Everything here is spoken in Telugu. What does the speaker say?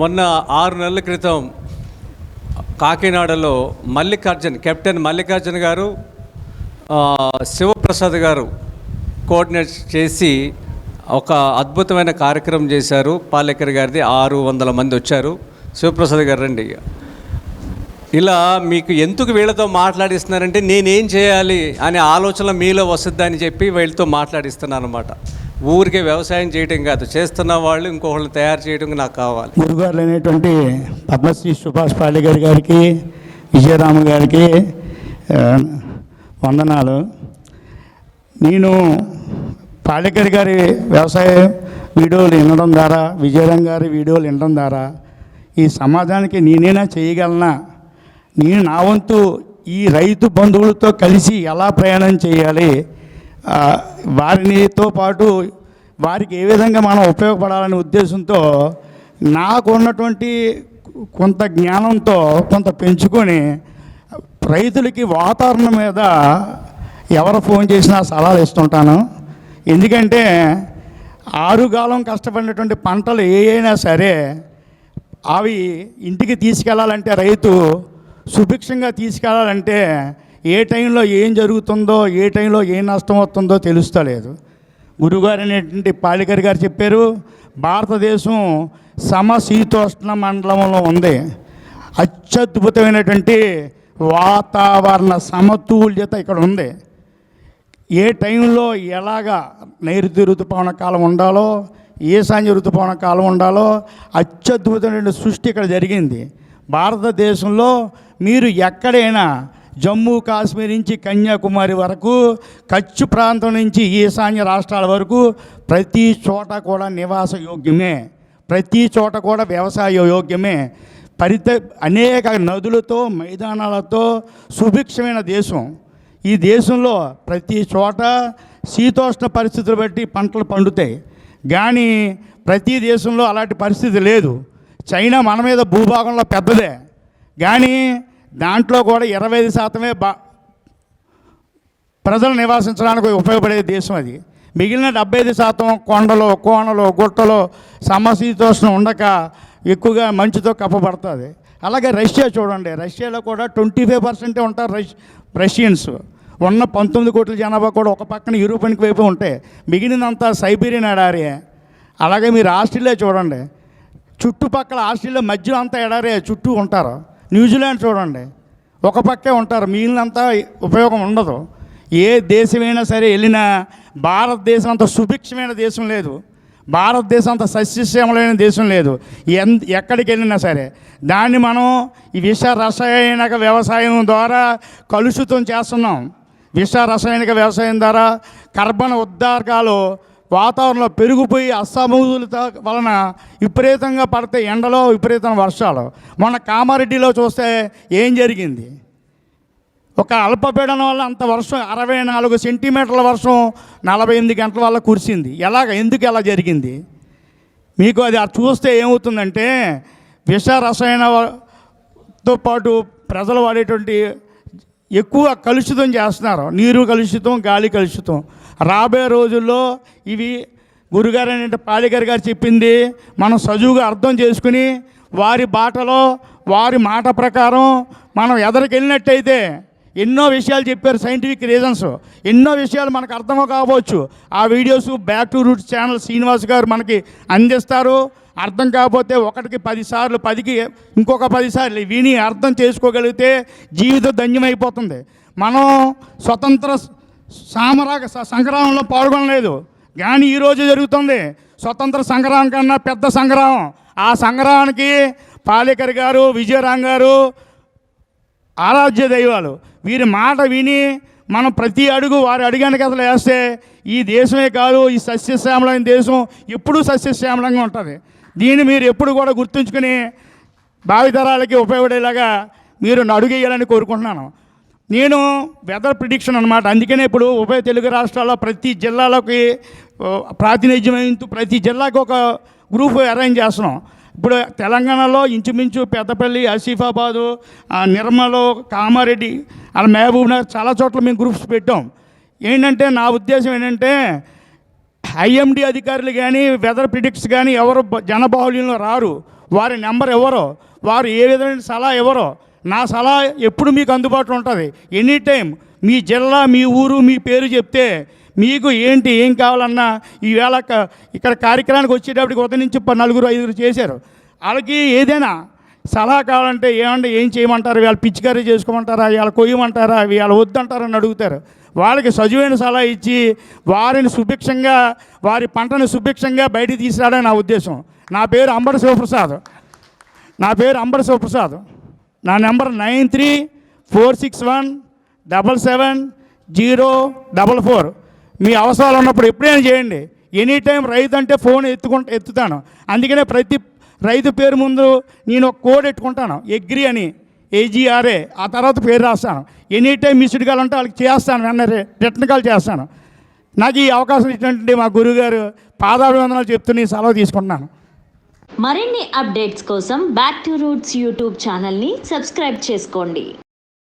మొన్న ఆరు నెలల క్రితం కాకినాడలో మల్లికార్జున్ కెప్టెన్ మల్లికార్జున్ గారు శివప్రసాద్ గారు కోఆర్డినేట్ చేసి ఒక అద్భుతమైన కార్యక్రమం చేశారు. పాలేకర్ గారిది ఆరు వందల మంది వచ్చారు. శివప్రసాద్ గారు రండి. ఇలా మీకు ఎందుకు వీళ్ళతో మాట్లాడిస్తున్నారంటే నేనేం చేయాలి అనే ఆలోచన మీలో వస్తుందని చెప్పి వీళ్ళతో మాట్లాడిస్తున్నాను అనమాట ఊరికే వ్యవసాయం చేయటం కాదు చేస్తున్న వాళ్ళు ఇంకొకళ్ళు తయారు చేయడం నాకు కావాలి. గురుగారులు అనేటువంటి పద్మశ్రీ సుభాష్ పాలేకర్ గారికి విజయరామ గారికి వందనాలు. నేను పాలేకర్ గారి వ్యవసాయ వీడియోలు వినడం ద్వారా విజయరామ్ గారి వీడియోలు వినడం ద్వారా ఈ సమాజానికి నేనైనా చేయగలనా? నేను నా వంతు ఈ రైతు బంధువులతో కలిసి ఎలా ప్రయాణం చేయాలి? వారినితో పాటు వారికి ఏ విధంగా మనం ఉపయోగపడాలనే ఉద్దేశంతో నాకు ఉన్నటువంటి కొంత జ్ఞానంతో కొంత పెంచుకొని రైతులకి వాతావరణం మీద ఎవరు ఫోన్ చేసినా సలహాలు ఇస్తుంటాను. ఎందుకంటే ఆరుగాలం కష్టపడినటువంటి పంటలు ఏ అయినా సరే అవి ఇంటికి తీసుకెళ్ళాలంటే రైతు సుభిక్షంగా తీసుకెళ్ళాలంటే ఏ టైంలో ఏం జరుగుతుందో ఏ టైంలో ఏం నష్టం వస్తుందో తెలుస్తలేదు. గురుగారు అనేటువంటి పాలికర్ గారు చెప్పారు భారతదేశం సమశీతోష్ణ మండలంలో ఉంది. అత్యద్భుతమైనటువంటి వాతావరణ సమతుల్యత ఇక్కడ ఉంది. ఏ టైంలో ఎలాగా నైరుతి ఋతుపవన కాలం ఉండాలో ఈశాన్య ఋతుపవన కాలం ఉండాలో అత్యద్భుతమైన సృష్టి ఇక్కడ జరిగింది. భారతదేశంలో మీరు ఎక్కడైనా జమ్మూ కాశ్మీర్ నుంచి కన్యాకుమారి వరకు కచ్చు ప్రాంతం నుంచి ఈశాన్య రాష్ట్రాల వరకు ప్రతి చోట కూడా నివాస యోగ్యమే. ప్రతి చోట కూడా వ్యవసాయ యోగ్యమే. పరిత అనేక నదులతో మైదానాలతో సుభిక్షమైన దేశం. ఈ దేశంలో ప్రతి చోట శీతోష్ణ పరిస్థితులు బట్టి పంటలు పండుతాయి. కానీ ప్రతి దేశంలో అలాంటి పరిస్థితి లేదు. చైనా మన మీద భూభాగంలో పెద్దదే. కానీ దాంట్లో కూడా ఇరవై ఐదు శాతమే బా ప్రజలు నివాసించడానికి ఉపయోగపడే దేశం అది. మిగిలిన డెబ్బై ఐదు శాతం కొండలు కోనలు గుట్టలు సమశీతోష్ణం ఉండక ఎక్కువగా మంచుతో కప్పబడుతుంది. అలాగే రష్యా చూడండి రష్యాలో కూడా ట్వంటీ ఫైవ్ పర్సెంటే ఉంటారు రష్ రష్యన్స్. ఉన్న పంతొమ్మిది కోట్ల జనాభా కూడా ఒక పక్కన యూరోపియన్కి వైపు ఉంటాయి. మిగిలినంతా సైబీరియన్ ఎడారి. అలాగే మీరు ఆస్ట్రేలియా చూడండి చుట్టుపక్కల ఆస్ట్రేలియా మధ్యలో అంతా ఎడారే చుట్టూ ఉంటారు. న్యూజిలాండ్ చూడండి. ఒక పక్కే ఉంటారు. మిగిలినంతా ఉపయోగం ఉండదు. ఏ దేశమైనా సరే వెళ్ళినా భారతదేశం అంత సుభిక్షమైన దేశం లేదు. భారతదేశం అంత సస్యశ్యామలైన దేశం లేదు. ఎన్ ఎక్కడికి వెళ్ళినా సరే. దాన్ని మనం ఈ విష రసాయనిక వ్యవసాయం ద్వారా కలుషితం చేస్తున్నాం. విష రసాయనిక వ్యవసాయం ద్వారా కర్బన ఉద్దార్గాలు వాతావరణంలో పెరిగిపోయి అసమతులత వలన విపరీతంగా పడితే ఎండలో విపరీతమైన వర్షాలు. మొన్న కామారెడ్డిలో చూస్తే ఏం జరిగింది? ఒక అల్పపీడనం వల్ల అంత వర్షం అరవై నాలుగు సెంటీమీటర్ల వర్షం నలభై ఎనిమిది గంటల వల్ల కురిసింది. ఎలాగ? ఎందుకు ఎలా జరిగింది? మీకు అది చూస్తే ఏమవుతుందంటే విష రసాయనతో పాటు ప్రజలు వాడేటువంటి ఎక్కువ కలుషితం చేస్తున్నారు. నీరు కలుషితం గాలి కలుషితం. రాబోయే రోజుల్లో ఇవి గురుగారు అంటే పాలిగారు గారు చెప్పింది మనం సజువుగా అర్థం చేసుకుని వారి బాటలో వారి మాట ప్రకారం మనం ఎదరికి వెళ్ళినట్టయితే ఎన్నో విషయాలు చెప్పారు సైంటిఫిక్ రీజన్స్ ఎన్నో విషయాలు మనకు అర్థం కావచ్చు. ఆ videos back to roots channel Srinivas garu మనకి అందిస్తారు. అర్థం కాకపోతే ఒకటికి పదిసార్లు పదికి ఇంకొక పదిసార్లు విని అర్థం చేసుకోగలిగితే జీవితం ధన్యమైపోతుంది. మనం స్వతంత్ర సామరాగ సంగ్రామంలో పాల్గొనలేదు. కానీ ఈరోజు జరుగుతుంది. స్వతంత్ర సంగ్రామం కన్నా పెద్ద సంగ్రామం. ఆ సంగ్రామానికి పాలేకర్ గారు విజయరాం గారు ఆరాధ్య దైవాలు. వీరి మాట విని మనం ప్రతి అడుగు వారి అడిగానికి అసలు వేస్తే ఈ దేశమే కాదు ఈ సస్యశ్యామలమైన దేశం ఎప్పుడూ సస్యశ్యామలంగా ఉంటుంది. దీన్ని మీరు ఎప్పుడు కూడా గుర్తుంచుకుని భావితరాలకి ఉపయోగపడేలాగా మీరు అడుగేయాలని కోరుకుంటున్నాను. నేను వెదర్ ప్రిడిక్షన్ అనమాట అందుకనే ఇప్పుడు ఉభయ తెలుగు రాష్ట్రాల్లో ప్రతి జిల్లాలోకి ప్రాతినిధ్యం ప్రతి జిల్లాకు ఒక గ్రూప్ అరేంజ్ చేస్తున్నాం. ఇప్పుడు తెలంగాణలో ఇంచుమించు పెద్దపల్లి ఆసిఫాబాదు నిర్మలు కామారెడ్డి అలా మహబూబ్ నగర్ చాలా చోట్ల మేము గ్రూప్స్ పెట్టాం. ఏంటంటే నా ఉద్దేశం ఏంటంటే ఐఎండి అధికారులు కానీ వెదర్ ప్రిడిక్ట్స్ కానీ ఎవరు జనబాహుళ్యంలో జనబాహుల్యంలో రారు. వారి నెంబర్ ఎవరో వారు ఏ విధమైన సలహా ఎవరో నా సలహా ఎప్పుడు మీకు అందుబాటులో ఉంటుంది. ఎనీ టైం మీ జిల్లా మీ ఊరు మీ పేరు చెప్తే మీకు ఏంటి ఏం కావాలన్నా ఈవేళ ఇక్కడ కార్యక్రమానికి వచ్చేటప్పటికి ఉదయం నుంచి నలుగురు ఐదుగురు చేశారు. వాళ్ళకి ఏదైనా సలహా కావాలంటే ఏమంటే ఏం చేయమంటారు? వీళ్ళు పిచ్చికారీ చేసుకోమంటారా? వీళ్ళ కొయ్యమంటారా? వీళ్ళ వద్దంటారని అడుగుతారు. వాళ్ళకి సజువైన సలహా ఇచ్చి వారిని సుభిక్షంగా వారి పంటను సుభిక్షంగా బయటికి తీసుకురావడం నా ఉద్దేశం. నా పేరు అంబర శివప్రసాద్. నా పేరు అంబర శివప్రసాద్. నా number nine three four six one double seven zero double four. మీ అవసరాలు ఉన్నప్పుడు ఎప్పుడైనా చేయండి. ఎనీ టైం రైతు అంటే ఫోన్ ఎత్తుకుంటా ఎత్తుతాను. అందుకనే ప్రతి రైతు పేరు ముందు నేను ఒక కోడ్ ఎట్టుకుంటాను. ఎగ్రి అని. ఏజీఆర్ఏ ఆ తర్వాత పేరు రాస్తాను. ఎనీ టైం మిస్డ్ కాల్ అంటే వాళ్ళకి చేస్తాను వెంటనే రిటర్న్ కాల్ చేస్తాను. నాకు ఈ అవకాశం ఇచ్చినటువంటి మా గురువుగారు పాదాభివందనాలు చెప్తూ నేను సెలవు తీసుకుంటున్నాను. మరిన్ని అప్డేట్స్ కోసం బ్యాక్ టు రూట్స్ యూట్యూబ్ ఛానల్ని సబ్స్క్రైబ్ చేసుకోండి.